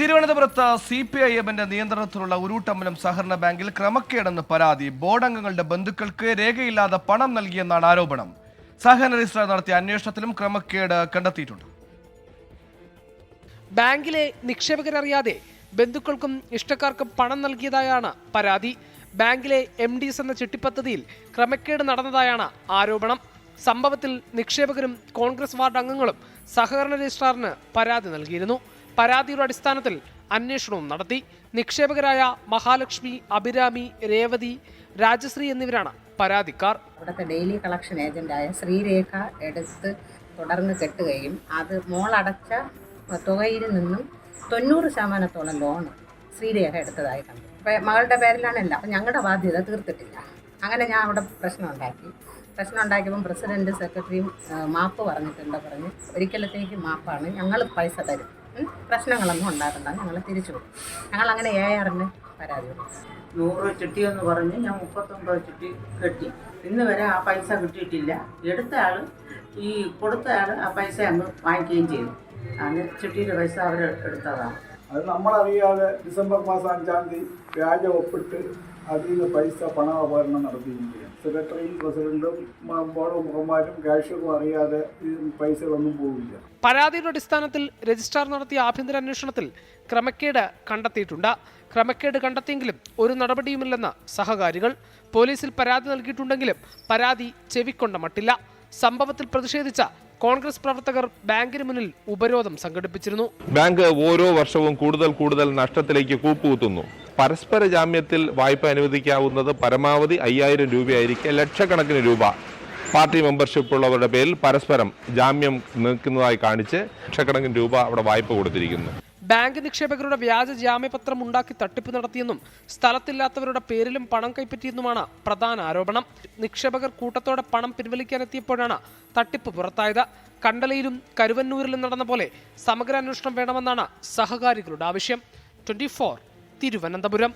തിരുവനന്തപുരത്ത് C P I എമ്മിന്റെ നിയന്ത്രണത്തിലുള്ള ഉരുട്ടമ്പലം സഹകരണ ബാങ്കിൽ ക്രമക്കേടെന്ന് പരാതി. ബോർഡ് അംഗങ്ങളുടെ ബന്ധുക്കൾക്ക് രേഖയില്ലാതെ പണം നൽകിയെന്നാണ് ആരോപണം. സഹകരണ രജിസ്ട്രാർ നടത്തിയ അന്വേഷണത്തിലും ക്രമക്കേട് കണ്ടെത്തിയിട്ടുണ്ട്. ബാങ്കിലെ നിക്ഷേപകരറിയാതെ ബന്ധുക്കൾക്കും ഇഷ്ടക്കാർക്കും പണം നൽകിയതായാണ് പരാതി. ബാങ്കിലെ എം ഡീസ് എന്ന ചിട്ടിപ്പദ്ധതിയിൽ ക്രമക്കേട് നടന്നതായാണ് ആരോപണം. സംഭവത്തിൽ നിക്ഷേപകരും കോൺഗ്രസ് വാർഡ് അംഗങ്ങളും സഹകരണ രജിസ്ട്രാറിന് പരാതി നൽകിയിരുന്നു. പരാതിയുടെ അടിസ്ഥാനത്തിൽ അന്വേഷണവും നടത്തി. നിക്ഷേപകരായ മഹാലക്ഷ്മി അഭിരാമി രേവതി രാജശ്രീ എന്നിവരാണ് പരാതിക്കാർ. ഇവിടുത്തെ ഡെയിലി കളക്ഷൻ ഏജന്റായ ശ്രീരേഖ എടുത്ത് തുടർന്ന് കെട്ടുകയും അത് മോളടച്ച തുകയിൽ നിന്നും തൊണ്ണൂറ് ശതമാനത്തോളം ലോൺ ശ്രീരേഖ എടുത്തതായി കണ്ടു. അപ്പം മകളുടെ പേരിലാണല്ല അപ്പം ഞങ്ങളുടെ ബാധ്യത തീർത്തിട്ടില്ല. അങ്ങനെ ഞാൻ അവിടെ പ്രശ്നം ഉണ്ടാക്കി പ്രശ്നം ഉണ്ടാക്കിയപ്പം പ്രസിഡന്റ് സെക്രട്ടറിയും മാപ്പ് പറഞ്ഞിട്ടുണ്ട് പറഞ്ഞ്? ഒരിക്കലത്തേക്ക് മാപ്പാണ്. ഞങ്ങൾ പൈസ തരും. പ്രശ്നങ്ങളൊന്നും ഉണ്ടാക്കണ്ട ഞങ്ങൾ തിരിച്ചു പോകും ഞങ്ങൾ അങ്ങനെ എ ആറിന് പരാതി കൊടുക്കും നൂറ് ചിട്ടി എന്ന് പറഞ്ഞ് ഞാൻ മുപ്പത്തൊമ്പത് ചിട്ടി കെട്ടി. ഇന്ന് വരെ ആ പൈസ കിട്ടിയിട്ടില്ല. എടുത്ത ആൾ ഈ കൊടുത്ത ആൾ ആ പൈസ അങ്ങ് വാങ്ങിക്കുകയും ചെയ്തു. അങ്ങനെ ചിട്ടിയുടെ പൈസ അവർ എടുത്തതാണ്. അത് നമ്മളറിയാതെ ഡിസംബർ മാസം അഞ്ചാം തീയതി വ്യാജ ഒപ്പിട്ട് അതിൽ നിന്ന് പൈസ പണാപകരണം നടത്തിയിരിക്കുകയാണ് സെക്രട്ടറിയും പ്രസിഡന്റും ബോർഡ് മുഖന്മാരും കാഷ്യറും അറിയാതെ ഈ പൈസകളൊന്നും പോവില്ല. പരാതിയുടെ അടിസ്ഥാനത്തിൽ രജിസ്ട്രാർ നടത്തിയ ആഭ്യന്തര അന്വേഷണത്തിൽ ക്രമക്കേട് കണ്ടെത്തിയിട്ടുണ്ട്. ക്രമക്കേട് കണ്ടെത്തിയെങ്കിലും ഒരു നടപടിയുമില്ലെന്ന് സഹകാരികൾ പോലീസിൽ പരാതി നൽകിയിട്ടുണ്ടെങ്കിലും പരാതി ചെവിക്കൊണ്ട മട്ടില്ല. സംഭവത്തിൽ പ്രതിഷേധിച്ച കോൺഗ്രസ് പ്രവർത്തകർ ബാങ്കിന് മുന്നിൽ ഉപരോധം സംഘടിപ്പിച്ചിരുന്നു. ബാങ്ക് ഓരോ വർഷവും കൂടുതൽ കൂടുതൽ നഷ്ടത്തിലേക്ക് കൂപ്പുകുത്തുന്നു. പരസ്പര ജാമ്യത്തിൽ വായ്പ അനുവദിക്കാവുന്നത് പരമാവധി അയ്യായിരം രൂപയായിരിക്കെ ലക്ഷക്കണക്കിന് രൂപ. പാർട്ടി മെമ്പർഷിപ്പ് ഉള്ളവരുടെ പേരിൽ പരസ്പരം ജാമ്യം നിൽക്കുന്നതായി കാണിച്ച് ലക്ഷക്കണക്കിന് രൂപ അവിടെ വായ്പ കൊടുത്തിരിക്കുന്നു. ബാങ്ക് നിക്ഷേപകരുടെ വ്യാജ ജാമ്യപത്രം ഉണ്ടാക്കി തട്ടിപ്പ് നടത്തിയെന്നും സ്ഥലത്തില്ലാത്തവരുടെ പേരിലും പണം കൈപ്പറ്റിയെന്നുമാണ് പ്രധാന ആരോപണം. നിക്ഷേപകർ കൂട്ടത്തോടെ പണം പിൻവലിക്കാനെത്തിയപ്പോഴാണ് തട്ടിപ്പ് പുറത്തായത്. കണ്ടലയിലും കരുവന്നൂരിലും നടന്ന പോലെ സമഗ്ര അന്വേഷണം വേണമെന്നാണ് സഹകാരികളുടെ ആവശ്യം. ട്വന്റി തിരുവനന്തപുരം.